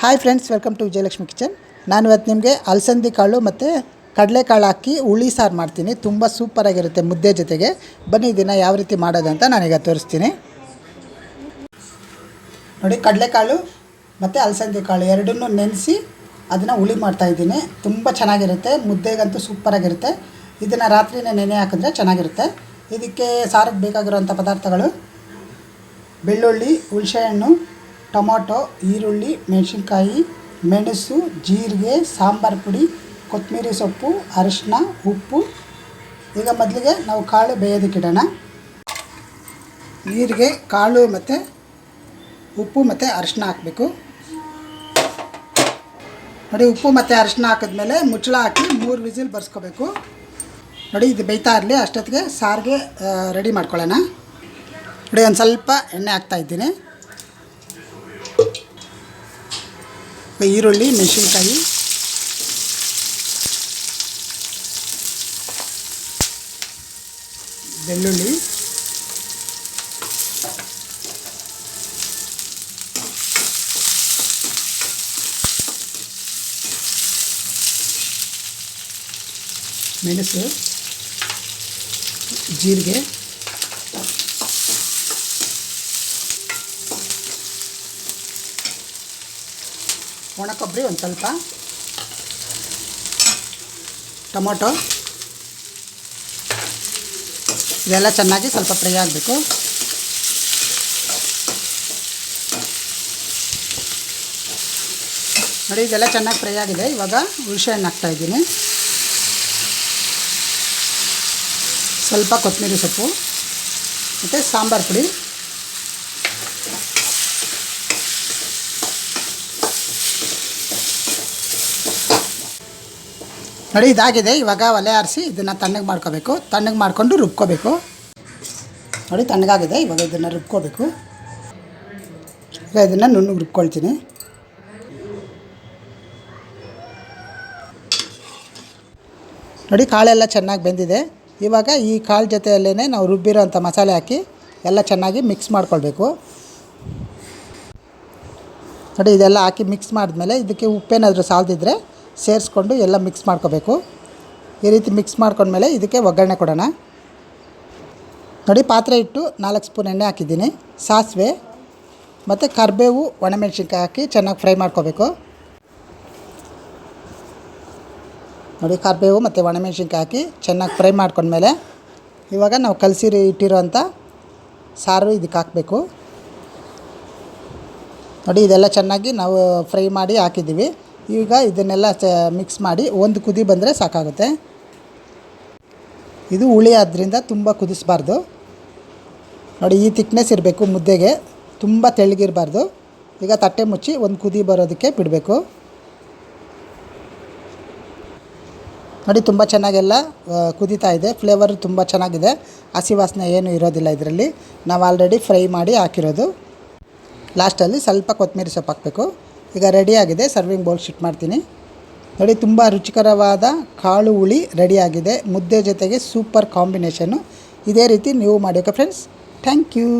Hi friends welcome to Vijayalakshmi kitchen ನಾನು ಇವತ್ತು ನಿಮಗೆ ಅಲಸಂದಿ ಕಾಳು ಮತ್ತು ಕಡಲೆಕಾಳು ಹಾಕಿ ಹುಳಿ ಸಾರು ಮಾಡ್ತೀನಿ. ತುಂಬ ಸೂಪರಾಗಿರುತ್ತೆ ಮುದ್ದೆ ಜೊತೆಗೆ. ಬನ್ನಿ ಇದನ್ನು ಯಾವ ರೀತಿ ಮಾಡೋದು ಅಂತ ನಾನೀಗ ತೋರಿಸ್ತೀನಿ. ನೋಡಿ ಕಡಲೆಕಾಳು ಮತ್ತು ಅಲಸಂದಿ ಕಾಳು ಎರಡನ್ನೂ ನೆನೆಸಿ ಅದನ್ನು ಹುಳಿ ಮಾಡ್ತಾಯಿದ್ದೀನಿ ತುಂಬ ಚೆನ್ನಾಗಿರುತ್ತೆ, ಮುದ್ದೆಗಂತೂ ಸೂಪರಾಗಿರುತ್ತೆ ಇದನ್ನು ರಾತ್ರಿನೇ ನೆನೆ ಹಾಕಿದ್ರೆ ಚೆನ್ನಾಗಿರುತ್ತೆ. ಇದಕ್ಕೆ ಸಾರಿಗೆ ಬೇಕಾಗಿರುವಂಥ ಪದಾರ್ಥಗಳು, ಬೆಳ್ಳುಳ್ಳಿ ಹುಣಸೆಹಣ್ಣು ಟೊಮೊಟೊ, ಈರುಳ್ಳಿ, ಮೆಣಸಿನ್ಕಾಯಿ, ಮೆಣಸು, ಜೀರಿಗೆ, ಸಾಂಬಾರು ಪುಡಿ ಕೊತ್ತಂಬರಿ ಸೊಪ್ಪು ಅರಿಶಿನ ಉಪ್ಪು. ಈಗ ಮೊದಲಿಗೆ ನಾವು ಕಾಳು ಬೇಯೋದಕ್ಕಿಡೋಣ ನೀರಿಗೆ ಕಾಳು ಮತ್ತು ಉಪ್ಪು ಮತ್ತು ಅರಿಶಿನ ಹಾಕಬೇಕು. ನೋಡಿ, ಉಪ್ಪು ಮತ್ತು ಅರಿಶಿನ ಹಾಕಿದ್ಮೇಲೆ ಮುಚ್ಚಳ ಹಾಕಿ ಮೂರು ವಿಸಿಲ್ ಬರ್ಸ್ಕೋಬೇಕು. ನೋಡಿ, ಇದು ಬೇಯ್ತಾ ಇರಲಿ, ಅಷ್ಟೊತ್ತಿಗೆ ಸಾರಿಗೆ ರೆಡಿ ಮಾಡ್ಕೊಳ್ಳೋಣ. ನೋಡಿ, ಒಂದು ಸ್ವಲ್ಪ ಎಣ್ಣೆ ಹಾಕ್ತಾ ಇದ್ದೀನಿ. ಈರುಳ್ಳಿ ಮೆಣಸಿನ್ಕಾಯಿ ಬೆಳ್ಳುಳ್ಳಿ ಮೆಣಸು ಜೀರಿಗೆ ಒಣ ಕೊಬ್ಬರಿ ಒಂದು ಸ್ವಲ್ಪ. ಟೊಮೊಟೊ. ಇದೆಲ್ಲ ಚೆನ್ನಾಗಿ ಸ್ವಲ್ಪ ಫ್ರೈ ಆಗಬೇಕು. ನೋಡಿ, ಇದೆಲ್ಲ ಚೆನ್ನಾಗಿ ಫ್ರೈ ಆಗಿದೆ. ಇವಾಗ ಹುಣಸೆ ಹಣ್ಣು ಹಾಕ್ತಾಯಿದ್ದೀನಿ ಸ್ವಲ್ಪ ಕೊತ್ತಂಬರಿ ಸೊಪ್ಪು, ಮತ್ತು ಸಾಂಬಾರು ಪುಡಿ. ನೋಡಿ, ಇದಾಗಿದೆ. ಇವಾಗ ಒಲೆ ಆರಿಸಿ ಇದನ್ನು ತಣ್ಣಗೆ ಮಾಡ್ಕೋಬೇಕು. ತಣ್ಣಗೆ ಮಾಡಿಕೊಂಡು ರುಬ್ಕೋಬೇಕು. ನೋಡಿ, ತಣ್ಣಗಾಗಿದೆ. ಇವಾಗ ಇದನ್ನು ರುಬ್ಕೋಬೇಕು. ಈಗ ಇದನ್ನು ನುಣ್ಣಗೆ ರುಬ್ಕೊಳ್ತೀನಿ. ನೋಡಿ, ಕಾಳೆಲ್ಲ ಚೆನ್ನಾಗಿ ಬೆಂದಿದೆ. ಇವಾಗ ಈ ಕಾಳು ಜೊತೆಯಲ್ಲೇ ನಾವು ರುಬ್ಬಿರೋ ಅಂಥ ಮಸಾಲೆ ಹಾಕಿ ಎಲ್ಲ ಚೆನ್ನಾಗಿ ಮಿಕ್ಸ್ ಮಾಡ್ಕೊಳ್ಬೇಕು. ನೋಡಿ, ಇದೆಲ್ಲ ಹಾಕಿ ಮಿಕ್ಸ್ ಮಾಡಿದ್ಮೇಲೆ ಇದಕ್ಕೆ ಉಪ್ಪೇನಾದರೂ ಸಾಲ್ದಿದ್ರೆ ಸೇರಿಸ್ಕೊಂಡು ಎಲ್ಲ ಮಿಕ್ಸ್ ಮಾಡ್ಕೋಬೇಕು. ಈ ರೀತಿ ಮಿಕ್ಸ್ ಮಾಡ್ಕೊಂಡ್ಮೇಲೆ ಇದಕ್ಕೆ ಒಗ್ಗರಣೆ ಕೊಡೋಣ. ನೋಡಿ ಪಾತ್ರೆ ಇಟ್ಟು ನಾಲ್ಕು ಸ್ಪೂನ್ ಎಣ್ಣೆ ಹಾಕಿದ್ದೀನಿ. ಸಾಸಿವೆ ಮತ್ತು ಕರಿಬೇವು, ಒಣಮೆಣ್ಸಿನ್ಕಾಯಿ ಹಾಕಿ ಚೆನ್ನಾಗಿ ಫ್ರೈ ಮಾಡ್ಕೋಬೇಕು. ನೋಡಿ ಕರಿಬೇವು ಮತ್ತು ಒಣಮೆಣ್ಸಿನ್ಕಾಯಿ ಹಾಕಿ ಚೆನ್ನಾಗಿ ಫ್ರೈ ಮಾಡ್ಕೊಂಡ್ಮೇಲೆ ಇವಾಗ ನಾವು ಕಲಸಿ ಇಟ್ಟಿರೋಂಥ ಸಾರು ಇದಕ್ಕೆ ಹಾಕಬೇಕು. ನೋಡಿ ಇದೆಲ್ಲ ಚೆನ್ನಾಗಿ ನಾವು ಫ್ರೈ ಮಾಡಿ ಹಾಕಿದ್ದೀವಿ. ಈಗ ಇದನ್ನೆಲ್ಲ ಚ ಮಿಕ್ಸ್ ಮಾಡಿ ಒಂದು ಕುದಿ ಬಂದರೆ ಸಾಕಾಗುತ್ತೆ. ಇದು ಹುಳಿ ಆದ್ದರಿಂದ ತುಂಬ ಕುದಿಸ್ಬಾರ್ದು. ನೋಡಿ, ಈ ತಿಕ್ನೆಸ್ ಇರಬೇಕು ಮುದ್ದೆಗೆ. ತುಂಬ ತೆಳ್ಳಗಿರಬಾರ್ದು. ಈಗ ತಟ್ಟೆ ಮುಚ್ಚಿ ಒಂದು ಕುದಿ ಬರೋದಕ್ಕೆ ಬಿಡಬೇಕು. ನೋಡಿ, ತುಂಬ ಚೆನ್ನಾಗೆಲ್ಲ ಕುದೀತಾ ಇದೆ. ಫ್ಲೇವರ್ ತುಂಬ ಚೆನ್ನಾಗಿದೆ. ಹಸಿ ವಾಸನೆ ಏನೂ ಇರೋದಿಲ್ಲ ಇದರಲ್ಲಿ. ನಾವು ಆಲ್ರೆಡಿ ಫ್ರೈ ಮಾಡಿ ಹಾಕಿರೋದು. ಲಾಸ್ಟಲ್ಲಿ ಸ್ವಲ್ಪ ಕೊತ್ತಂಬರಿ ಸೊಪ್ಪು ಹಾಕಬೇಕು. ಈಗ ರೆಡಿಯಾಗಿದೆ. ಸರ್ವಿಂಗ್ ಬೌಲ್ ಶಿಟ್ ಮಾಡ್ತೀನಿ. ನೋಡಿ, ತುಂಬ ರುಚಿಕರವಾದ ಕಾಳು ಹುಳಿ ರೆಡಿಯಾಗಿದೆ. ಮುದ್ದೆ ಜೊತೆಗೆ ಸೂಪರ್ ಕಾಂಬಿನೇಷನ್ನು ಇದೇ ರೀತಿ ನೀವು ಮಾಡೋಕೆ ಫ್ರೆಂಡ್ಸ್ ಥ್ಯಾಂಕ್ ಯು